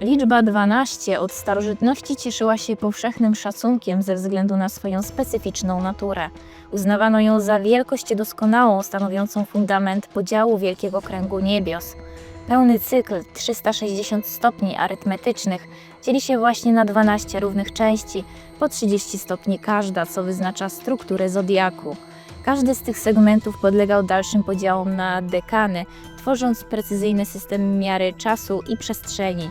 Liczba 12 od starożytności cieszyła się powszechnym szacunkiem ze względu na swoją specyficzną naturę. Uznawano ją za wielkość doskonałą, stanowiącą fundament podziału wielkiego kręgu niebios. Pełny cykl 360 stopni arytmetycznych dzieli się właśnie na 12 równych części, po 30 stopni każda, co wyznacza strukturę zodiaku. Każdy z tych segmentów podlegał dalszym podziałom na dekany, tworząc precyzyjny system miary czasu i przestrzeni.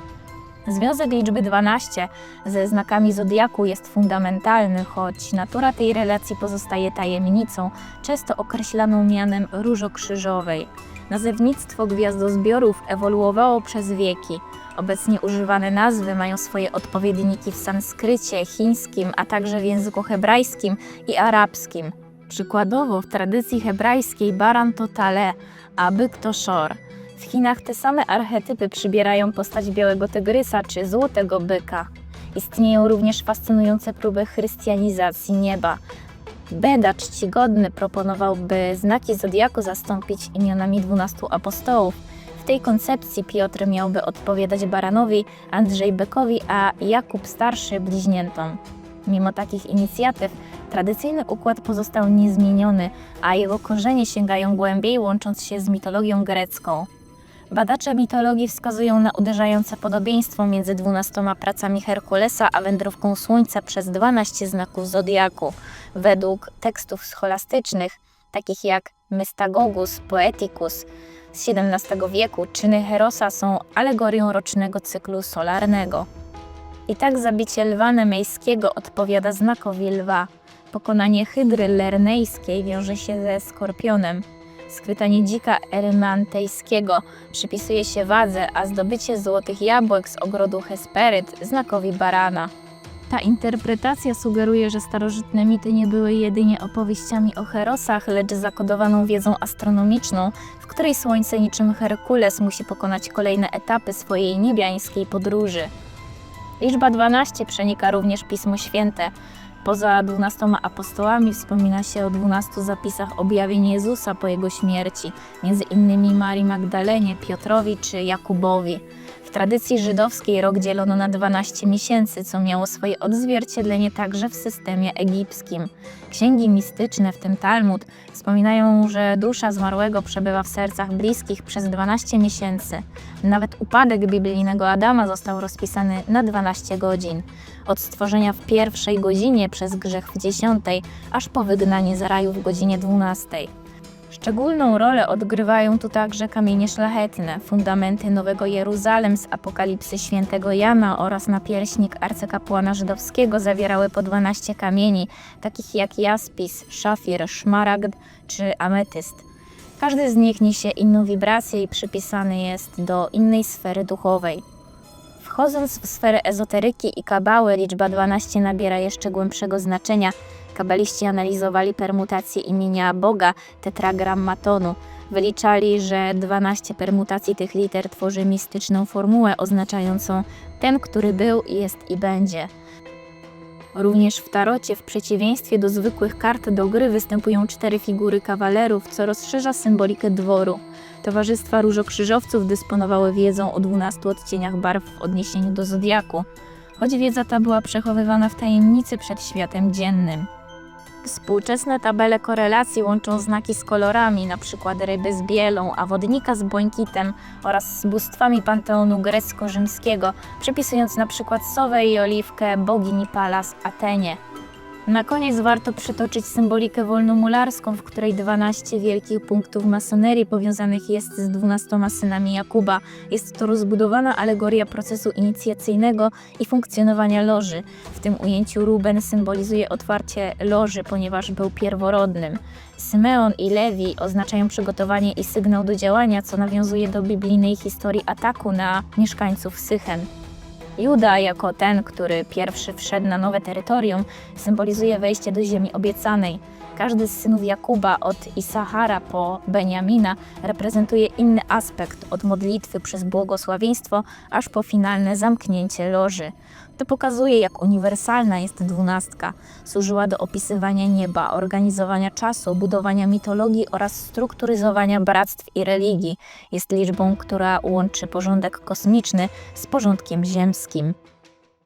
Związek liczby 12 ze znakami zodiaku jest fundamentalny, choć natura tej relacji pozostaje tajemnicą, często określaną mianem różokrzyżowej. Nazewnictwo gwiazdozbiorów ewoluowało przez wieki. Obecnie używane nazwy mają swoje odpowiedniki w sanskrycie, chińskim, a także w języku hebrajskim i arabskim. Przykładowo w tradycji hebrajskiej baran to tale, a byk to szor. W Chinach te same archetypy przybierają postać białego tygrysa czy złotego byka. Istnieją również fascynujące próby chrystianizacji nieba. Beda czcigodny proponował, by znaki zodiaku zastąpić imionami dwunastu apostołów. W tej koncepcji Piotr miałby odpowiadać Baranowi, Andrzej Bekowi, a Jakub Starszy bliźniętom. Mimo takich inicjatyw, tradycyjny układ pozostał niezmieniony, a jego korzenie sięgają głębiej, łącząc się z mitologią grecką. Badacze mitologii wskazują na uderzające podobieństwo między dwunastoma pracami Herkulesa a wędrówką Słońca przez 12 znaków zodiaku. Według tekstów scholastycznych, takich jak Mystagogus Poeticus z XVII wieku, czyny Herosa są alegorią rocznego cyklu solarnego. I tak zabicie lwa nemejskiego odpowiada znakowi lwa. Pokonanie hydry lernejskiej wiąże się ze skorpionem. Schwytanie dzika erymantejskiego przypisuje się wadze, a zdobycie złotych jabłek z ogrodu Hesperyt znakowi barana. Ta interpretacja sugeruje, że starożytne mity nie były jedynie opowieściami o Herosach, lecz zakodowaną wiedzą astronomiczną, w której Słońce niczym Herkules musi pokonać kolejne etapy swojej niebiańskiej podróży. Liczba 12 przenika również Pismo Święte. Poza 12 apostołami wspomina się o 12 zapisach objawień Jezusa po jego śmierci, między innymi Marii Magdalenie, Piotrowi czy Jakubowi. W tradycji żydowskiej rok dzielono na 12 miesięcy, co miało swoje odzwierciedlenie także w systemie egipskim. Księgi mistyczne, w tym Talmud, wspominają, że dusza zmarłego przebywa w sercach bliskich przez 12 miesięcy. Nawet upadek biblijnego Adama został rozpisany na 12 godzin. Od stworzenia w pierwszej godzinie przez grzech w dziesiątej, aż po wygnanie z raju w godzinie 12. Szczególną rolę odgrywają tu także kamienie szlachetne, fundamenty Nowego Jeruzalem z Apokalipsy Świętego Jana oraz napierśnik arcykapłana żydowskiego zawierały po 12 kamieni, takich jak jaspis, szafir, szmaragd czy ametyst. Każdy z nich niesie inną wibrację i przypisany jest do innej sfery duchowej. Wchodząc w sferę ezoteryki i kabały, liczba 12 nabiera jeszcze głębszego znaczenia. Kabaliści analizowali permutacje imienia Boga, tetragrammatonu. Wyliczali, że 12 permutacji tych liter tworzy mistyczną formułę oznaczającą ten, który był, jest i będzie. Również w tarocie, w przeciwieństwie do zwykłych kart do gry, występują cztery figury kawalerów, co rozszerza symbolikę dworu. Towarzystwa różokrzyżowców dysponowały wiedzą o 12 odcieniach barw w odniesieniu do zodiaku, choć wiedza ta była przechowywana w tajemnicy przed światem dziennym. Współczesne tabele korelacji łączą znaki z kolorami, np. ryby z bielą, a wodnika z błękitem oraz z bóstwami panteonu grecko-rzymskiego, przypisując np. sowę i oliwkę bogini Palas Atenie. Na koniec warto przytoczyć symbolikę wolnomularską, w której 12 wielkich punktów masonerii powiązanych jest z 12 synami Jakuba. Jest to rozbudowana alegoria procesu inicjacyjnego i funkcjonowania loży. W tym ujęciu Ruben symbolizuje otwarcie loży, ponieważ był pierworodnym. Symeon i Lewi oznaczają przygotowanie i sygnał do działania, co nawiązuje do biblijnej historii ataku na mieszkańców Sychen. Juda, jako ten, który pierwszy wszedł na nowe terytorium, symbolizuje wejście do ziemi obiecanej. Każdy z synów Jakuba, od Isachara po Beniamina, reprezentuje inny aspekt, od modlitwy przez błogosławieństwo, aż po finalne zamknięcie loży. To pokazuje, jak uniwersalna jest dwunastka. Służyła do opisywania nieba, organizowania czasu, budowania mitologii oraz strukturyzowania bractw i religii. Jest liczbą, która łączy porządek kosmiczny z porządkiem ziemskim.